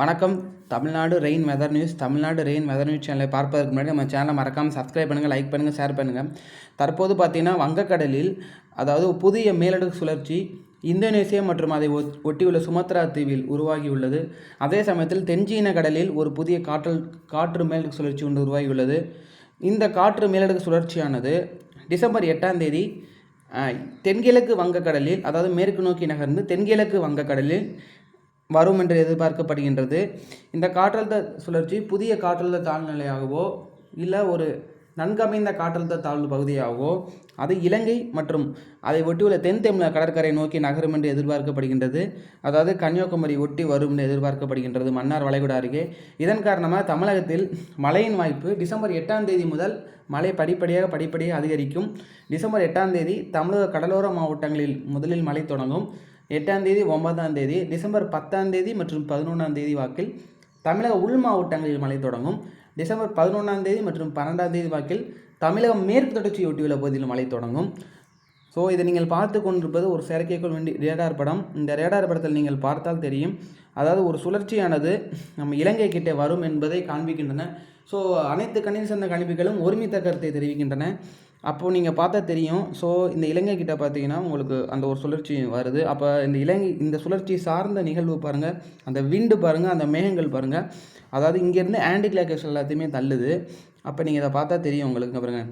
வணக்கம். Tamil Nadu rain weather news. Tamil Nadu rain weather news சேனலை பார்ப்பதற்கு முன்னாடி நம்ம சேனலை மறக்காமல் சப்ஸ்கிரைப் பண்ணுங்கள் லைக் பண்ணுங்கள் ஷேர் பண்ணுங்கள் தற்போது பார்த்தீங்கன்னா வங்கக்கடலில் அதாவது புதிய மேலடுக்கு சுழற்சி இந்தோனேசியா மற்றும் அதை ஒட்டியுள்ள சுமத்ரா தீவில் உருவாகியுள்ளது. அதே சமயத்தில் தென்சீன கடலில் ஒரு புதிய காற்றல் காற்று மேலடுக்கு சுழற்சி ஒன்று உருவாகியுள்ளது. இந்த காற்று மேலடுக்கு சுழற்சியானது டிசம்பர் எட்டாம் தேதி தென்கிழக்கு வங்கக்கடலில் அதாவது மேற்கு நோக்கி நகர்ந்து தென்கிழக்கு வங்கக்கடலில் வரும் என்று எதிர்பார்க்கப்படுகின்றது. இந்த காற்றழுத்த சுழற்சி புதிய காற்றழுத்த தாழ்நிலையாகவோ இல்லை ஒரு நன்கமைந்த காற்றழுத்த தாழ்வு பகுதியாகவோ அது இலங்கை மற்றும் அதை ஒட்டியுள்ள தென் தமிழக கடற்கரை நோக்கி நகரும் என்று எதிர்பார்க்கப்படுகின்றது. அதாவது கன்னியாகுமரி ஒட்டி வரும் என்று எதிர்பார்க்கப்படுகின்றது மன்னார் வளைகுடா அருகே. இதன் காரணமாக தமிழகத்தில் மழையின் வாய்ப்பு டிசம்பர் எட்டாம் தேதி முதல் மழை படிப்படியாக படிப்படியாக அதிகரிக்கும். டிசம்பர் எட்டாம் தேதி தமிழக கடலோர மாவட்டங்களில் முதலில் மழை தொடங்கும். எட்டாம் தேதி ஒன்பதாம் தேதி டிசம்பர் பத்தாம் தேதி மற்றும் பதினொன்றாம் தேதி வாக்கில் தமிழக உள் மாவட்டங்களில் மழை தொடங்கும். டிசம்பர் பதினொன்றாம் தேதி மற்றும் பன்னெண்டாம் தேதி வாக்கில் தமிழகம் மேற்கு தொடர்ச்சியொட்டியுள்ள பகுதியில் மழை தொடங்கும். ஸோ இதை நீங்கள் பார்த்து கொண்டிருப்பது ஒரு செயற்கைக்கோள் வேண்டி ரேடார் படம். இந்த ரேடார் படத்தில் நீங்கள் பார்த்தால் தெரியும். அதாவது ஒரு சுழற்சியானது நம்ம இலங்கை கிட்டே வரும் என்பதை காண்பிக்கின்றன. ஸோ அனைத்து கணினி சார்ந்த கணிப்புகளும் ஒருமித்த கருத்தை தெரிவிக்கின்றன. அப்போது நீங்கள் பார்த்தா தெரியும். ஸோ இந்த இலங்கைக்கிட்ட பார்த்தீங்கன்னா உங்களுக்கு அந்த ஒரு சுழற்சி வருது. அப்போ இந்த இலங்கை இந்த சுழற்சி சார்ந்த நிகழ்வு பாருங்கள் அந்த விண்டு பாருங்கள் அந்த மேகங்கள் பாருங்கள் அதாவது இங்கேருந்து ஆன்டி கிளாக்கஸ் எல்லாத்தையுமே தள்ளுது. அப்போ நீங்கள் இதை பார்த்தா தெரியும் உங்களுக்கு. இங்க பாருங்க.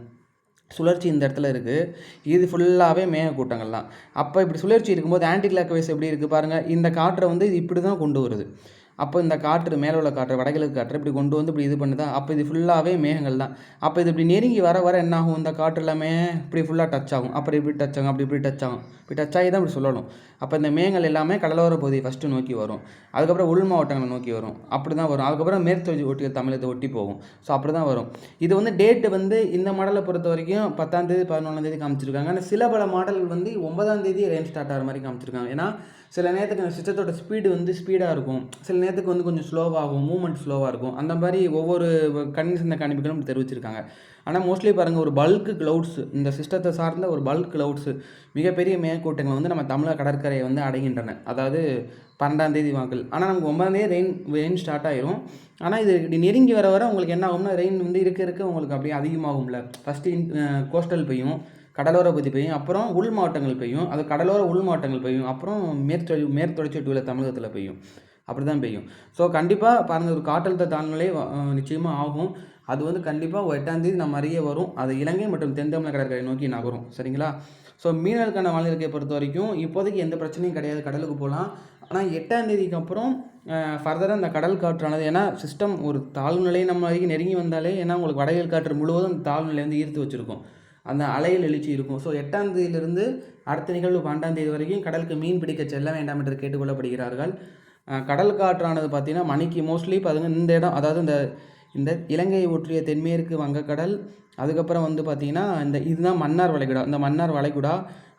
சுழற்சி இந்த இடத்துல இருக்குது இது ஃபுல்லாகவே மேகக்கூட்டங்கள் தான். அப்போ இப்படி சுழற்சி இருக்கும்போது ஆன்டி கிளாக்வைஸ் எப்படி இருக்குது பாருங்கள் இந்த காற்றை வந்து இது இப்படி தான் கொண்டு வருது. அப்போ இந்த காற்று மேலே உள்ள காற்று வடகிழக்கு காற்று இப்படி கொண்டு வந்து இப்படி இது பண்ணுதா? அப்போ இது ஃபுல்லாகவே மேகங்கள் தான். அப்போ இது இப்படி நெருங்கி வர வர என்ன ஆகும்? இந்த காற்று எல்லாமே இப்படி ஃபுல்லாக டச் ஆகும். அப்புறம் இப்படி டச் ஆகும் அப்படி இப்படி டச் ஆகும். இப்படி டச் ஆகி தான் இப்படி சொல்லணும். அப்போ இந்த மேகங்கள் எல்லாமே கடலோர பகுதியை ஃபஸ்ட்டு நோக்கி வரும். அதுக்கப்புறம் உள் மாவட்டங்களை நோக்கி வரும். அப்படி தான் வரும். அதுக்கப்புறம் மேற்கு ஒட்டி தமிழகத்தை ஒட்டி போகும். ஸோ அப்படி தான் வரும். இது வந்து டேட்டு வந்து இந்த மாடலை பொறுத்த வரைக்கும் பத்தாம் தேதி பதினொன்றாம் தேதி காமிச்சிருக்காங்க. ஆனால் சில பல மாடல்கள் வந்து ஒன்பதாம் தேதி ரெயின் ஸ்டார்ட் ஆகிற மாதிரி காமிச்சிருக்காங்க. ஏன்னா சில நேரத்துக்கு அந்த சிஸ்டத்தோட ஸ்பீடு வந்து ஸ்பீடாக இருக்கும். சில நேரத்துக்கு வந்து கொஞ்சம் ஸ்லோவாகும் மூவ்மெண்ட் ஸ்லோவாக இருக்கும். அந்த மாதிரி ஒவ்வொரு கணினி சிந்த கணிப்புகளும் தெரிவிச்சிருக்காங்க. ஆனால் மோஸ்ட்லி பாருங்கள் ஒரு பல்க் க்ளவுட்ஸ் இந்த சிஸ்டத்தை சார்ந்த ஒரு பல்க் க்ளவுட்ஸ் மிகப்பெரிய மேற்கூட்டங்கள் வந்து நம்ம தமிழக கடற்கரையை வந்து அடைகின்றன. அதாவது பன்னெண்டாம் தேதி வாக்கள் ஆனால் நமக்கு ஒன்பதாம் தேதி ரெயின் ரெயின் ஸ்டார்ட் ஆயிரும். ஆனால் இது இப்படி நெருங்கி வர வர உங்களுக்கு என்ன ஆகும்னா ரெயின் வந்து இருக்க இருக்க உங்களுக்கு அப்படியே அதிகமாகும்ல. ஃபஸ்ட்டு இன் கோஸ்டல் பெய்யும் கடலோர பகுதி பெய்யும். அப்புறம் உள் மாவட்டங்கள் பெய்யும். அது கடலோர உள் மாவட்டங்கள் பெய்யும். அப்புறம் மேற்தொழி மேற்தொடர்ச்சி ஒட்டியுள்ள தமிழகத்தில் பெய்யும். அப்படி தான் பெய்யும். ஸோ கண்டிப்பாக பாருங்கள் ஒரு காற்றழுத்த தாழ்நிலை நிச்சயமாக ஆகும். அது வந்து கண்டிப்பாக எட்டாந்தேதி நம்ம அறிய வரும். அது இலங்கை மற்றும் தென் தமிழக கடற்கரை நோக்கி நகரும். சரிங்களா? ஸோ மீனவர்களுக்கான வானிலை பொறுத்த வரைக்கும் இப்போதைக்கு எந்த பிரச்சனையும் கிடையாது. கடலுக்கு போகலாம். ஆனால் எட்டாம் தேதிக்கு அப்புறம் ஃபர்தராக அந்த கடல் காற்றானது ஏன்னா சிஸ்டம் ஒரு தாழ்நிலை நம்ம வரைக்கும் நெருங்கி வந்தாலே ஏன்னா உங்களுக்கு வடகிழக்கு காற்று முழுவதும் அந்த தாழ்நிலை வந்து ஈர்த்து வச்சுருக்கும். அந்த அலையில் எழுச்சி இருக்கும். ஸோ எட்டாம் தேதியிலிருந்து அடுத்த நிகழ்வு பன்னெண்டாம் தேதி வரைக்கும் கடலுக்கு மீன் பிடிக்க செல்ல வேண்டாம் என்று கேட்டுக்கொள்ளப்படுகிறார்கள். கடல் காற்றானது பார்த்தீங்கன்னா மணிக்கு மோஸ்ட்லி பாருங்க இந்த இடம் அதாவது இந்த இந்த இலங்கையை ஒற்றிய தென்மேற்கு வங்கக்கடல் அதுக்கப்புறம் வந்து பார்த்திங்கன்னா இந்த இதுதான் மன்னார் வளைகுடா இந்த மன்னார் வளைகுடா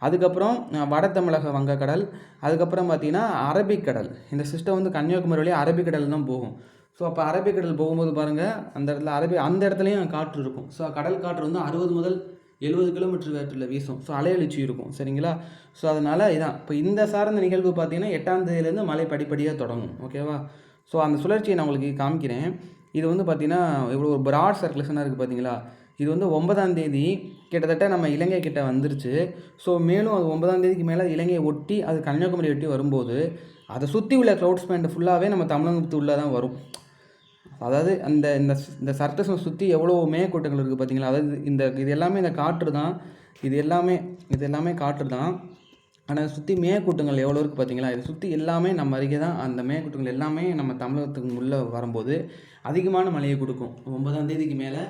அதுக்கப்புறம் வட தமிழக வங்கக்கடல் அதுக்கப்புறம் பார்த்திங்கன்னா அரபிக்கடல். இந்த சிஸ்டம் வந்து கன்னியாகுமரி வழியாக அரபிக்கடல் தான் போகும். ஸோ அப்போ அரபிக்கடல் போகும்போது பாருங்கள் அந்த இடத்துல அரபி அந்த இடத்துலையும் காற்று இருக்கும். ஸோ கடல் காற்று வந்து அறுபது முதல் எழுபது கிலோமீட்டர் வேற்றில் வீசும். ஸோ அலையெழுச்சி இருக்கும். சரிங்களா? ஸோ அதனால் இதான். இப்போ இந்த சார்ந்த நிகழ்வு பார்த்தீங்கன்னா எட்டாம் தேதியிலேருந்து மழை படிப்படியாக தொடங்கும். ஓகேவா ஸோ அந்த சுழற்சியை நான் உங்களுக்கு காமிக்கிறேன். இது வந்து பார்த்தீங்கன்னா இவ்வளோ ஒரு ப்ராட் சர்க்குலேஷனாக இருக்குது பார்த்தீங்களா இது வந்து ஒன்பதாம் தேதி கிட்டத்தட்ட நம்ம இலங்கை கிட்ட வந்துருச்சு. ஸோ மேலும் அது ஒன்பதாம் தேதிக்கு மேலே இலங்கையை ஒட்டி அது கன்னியாகுமரி ஒட்டி வரும்போது அதை சுற்றி உள்ள க்ளவுட்ஸ் பேண்ட் ஃபுல்லாகவே நம்ம தமிழகத்து உள்ளே தான் வரும். அதாவது அந்த இந்த இந்த சர்க்கஸை சுற்றி எவ்வளோ மேகக்கூட்டங்கள் இருக்குது பார்த்தீங்களா? அதாவது இந்த இது எல்லாமே இந்த காற்று தான். இது எல்லாமே இது எல்லாமே காற்று தான். ஆனால் சுற்றி மேகக்கூட்டங்கள் எவ்வளோ இருக்குது பார்த்தீங்களா? இதை சுற்றி எல்லாமே நம்ம அருகே தான் அந்த மேகக்கூட்டங்கள் எல்லாமே நம்ம தமிழகத்துக்கு உள்ளே வரும்போது அதிகமான மழையை கொடுக்கும். ஒன்பதாம் தேதிக்கு மேலே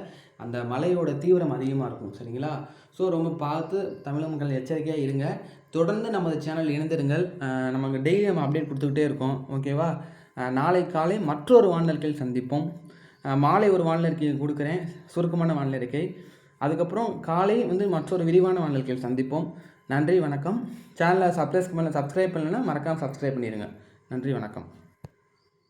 அந்த மழையோட தீவிரம் அதிகமாக இருக்கும். சரிங்களா? ஸோ ரொம்ப பார்த்து தமிழக மக்கள் எச்சரிக்கையாக இருங்க. தொடர்ந்து நமது சேனல் இணைந்திருங்கள். நமக்கு டெய்லி நம்ம அப்டேட் கொடுத்துக்கிட்டே இருக்கோம். ஓகேவா நாளை காலை மற்றொரு வானிலை சந்திப்போம். மாலை ஒரு வானிலை கொடுக்குறேன். சுருக்கமான வானிலை அதுக்கப்புறம் காலை வந்து மற்றொரு விரிவான வானிலை சந்திப்போம். நன்றி வணக்கம். சேனலை சப்ஸ்கிரைப் பண்ணல சப்ஸ்கிரைப் பண்ணலைன்னா மறக்காமல் சப்ஸ்கிரைப் பண்ணிடுங்க நன்றி வணக்கம்.